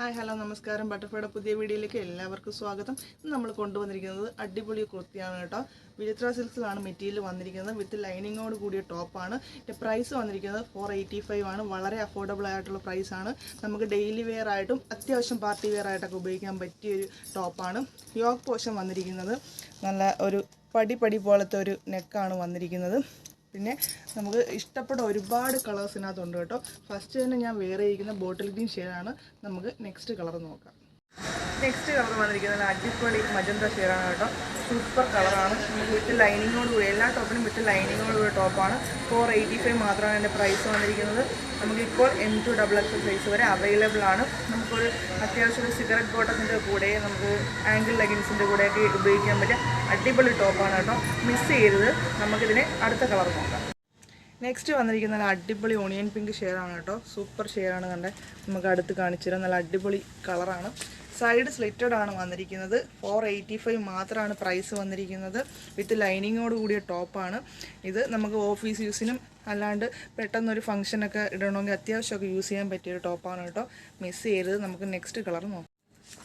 Hi hello നമസ്കാരം. ബട്ടർഫ്ലൈയുടെ പുതിയ വീഡിയോയിലേക്ക് എല്ലാവർക്കും സ്വാഗതം. ഇന്ന് നമ്മൾ കൊണ്ടുവന്നിരിക്കുന്നത് അടിപൊളി കുർത്തിയാണ് കേട്ടോ. വിചിത്ര സിൽക്സിലാണ് മെറ്റീരിയൽ വന്നിരിക്കുന്നത്. വിത്ത് ലൈനിങ്ങോട് കൂടിയ ടോപ്പാണ് ഇതിന്റെ പ്രൈസ് വന്നിരിക്കുന്നത് ഫോർ എയ്റ്റി ഫൈവ് ആണ്. വളരെ അഫോർഡബിൾ ആയിട്ടുള്ള പ്രൈസാണ് നമുക്ക് ഡെയിലി വെയർ ആയിട്ടും അത്യാവശ്യം പാർട്ടി വെയർ ആയിട്ടൊക്കെ ഉപയോഗിക്കാൻ പറ്റിയ ഒരു ടോപ്പാണ് യോഗ് പോഷൻ വന്നിരിക്കുന്നത്. നല്ല ഒരു പടി പടി പോലത്തെ ഒരു നെക്കാണ് വന്നിരിക്കുന്നത്. പിന്നെ നമുക്ക് ഇഷ്ടപ്പെട്ട ഒരുപാട് കളേഴ്സിനകത്തുണ്ട് കേട്ടോ. ഫസ്റ്റ് തന്നെ ഞാൻ വേറെ ഇരിക്കുന്ന ബോട്ടിൽ ഗ്രീൻ ഷെയ്ഡാണ് നമുക്ക് നെക്സ്റ്റ് കളർ നോക്കാം. നെക്സ്റ്റ് കളർ വന്നിരിക്കുന്നത് അടിപൊളി മജന്ത ഷെയറാണ് കേട്ടോ. സൂപ്പർ കളറാണ് വിത്ത് ലൈനിങ്ങോട് കൂടി എല്ലാ ടോപ്പിനും വിത്ത് ലൈനിങ്ങോട് കൂടി ടോപ്പാണ് ഫോർ എയ്റ്റി ഫൈവ് മാത്രമാണ് എന്റെ പ്രൈസ് വന്നിരിക്കുന്നത്. നമുക്കിപ്പോൾ M two double X size വരെ അവൈലബിൾ ആണ്. നമുക്കൊരു അത്യാവശ്യം ഒരു സിഗരറ്റ് ബോട്ടത്തിന്റെ കൂടെ നമുക്ക് ആംഗിൾ ലെഗിൻസിന്റെ കൂടെയൊക്കെ ഉപയോഗിക്കാൻ പറ്റിയ അടിപൊളി ടോപ്പാണ് കേട്ടോ. മിസ് ചെയ്യരുത്. നമുക്കിതിനെ അടുത്ത കളർ നോക്കാം. നെക്സ്റ്റ് വന്നിരിക്കുന്ന നല്ല അടിപൊളി ഓണിയൻ പിങ്ക് ഷെയറാണ് കേട്ടോ. സൂപ്പർ ഷെയറാണ് കണ്ടേ. നമുക്ക് അടുത്ത് കാണിച്ചു തരാം നല്ല അടിപൊളി കളറാണ് സൈഡ് സ്ലിറ്റഡ് ആണ് വന്നിരിക്കുന്നത്. ഫോർ എയ്റ്റി ഫൈവ് മാത്രമാണ് പ്രൈസ് വന്നിരിക്കുന്നത്. വിത്ത് ലൈനിങ്ങോട് കൂടിയ ടോപ്പാണ് ഇത് നമുക്ക് ഓഫീസ് യൂസിനും അല്ലാണ്ട് പെട്ടെന്നൊരു ഫംഗ്ഷനൊക്കെ ഇടണമെങ്കിൽ അത്യാവശ്യമൊക്കെ യൂസ് ചെയ്യാൻ പറ്റിയ ഒരു ടോപ്പാണ് കേട്ടോ. മിസ് ചെയ്യരുത്. നമുക്ക് നെക്സ്റ്റ് കളർ നോക്കാം.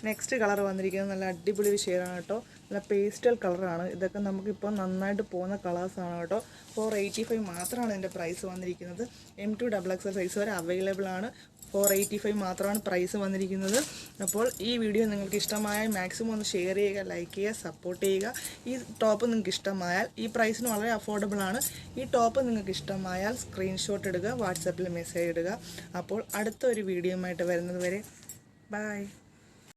നെക്സ്റ്റ് കളർ വന്നിരിക്കുന്നത് നല്ല അടിപൊളി ആണ് കേട്ടോ. നല്ല പേസ്റ്റൽ കളറാണ്. ഇതൊക്കെ നമുക്കിപ്പോൾ നന്നായിട്ട് പോകുന്ന കളേഴ്സാണ് കേട്ടോ. ഫോർ എയ്റ്റി ഫൈവ് മാത്രമാണ് ഇതിന്റെ പ്രൈസ് വന്നിരിക്കുന്നത്. M two double X size വരെ അവൈലബിൾ ആണ്. ഫോർ എയ്റ്റി ഫൈവ് മാത്രമാണ് പ്രൈസ് വന്നിരിക്കുന്നത്. അപ്പോൾ ഈ വീഡിയോ നിങ്ങൾക്ക് ഇഷ്ടമായാൽ മാക്സിമം ഒന്ന് ഷെയർ ചെയ്യുക ലൈക്ക് ചെയ്യുക സപ്പോർട്ട് ചെയ്യുക. ഈ ടോപ്പ് നിങ്ങൾക്ക് ഇഷ്ടമായാൽ ഈ പ്രൈസിന് വളരെ അഫോർഡബിൾ ആണ്. ഈ ടോപ്പ് നിങ്ങൾക്ക് ഇഷ്ടമായാൽ സ്ക്രീൻഷോട്ട് ഇടുക വാട്സപ്പിൽ മെസ്സേജ് ഇടുക. അപ്പോൾ അടുത്ത ഒരു വീഡിയോയുമായിട്ട് വരുന്നത് വരെ. ബൈ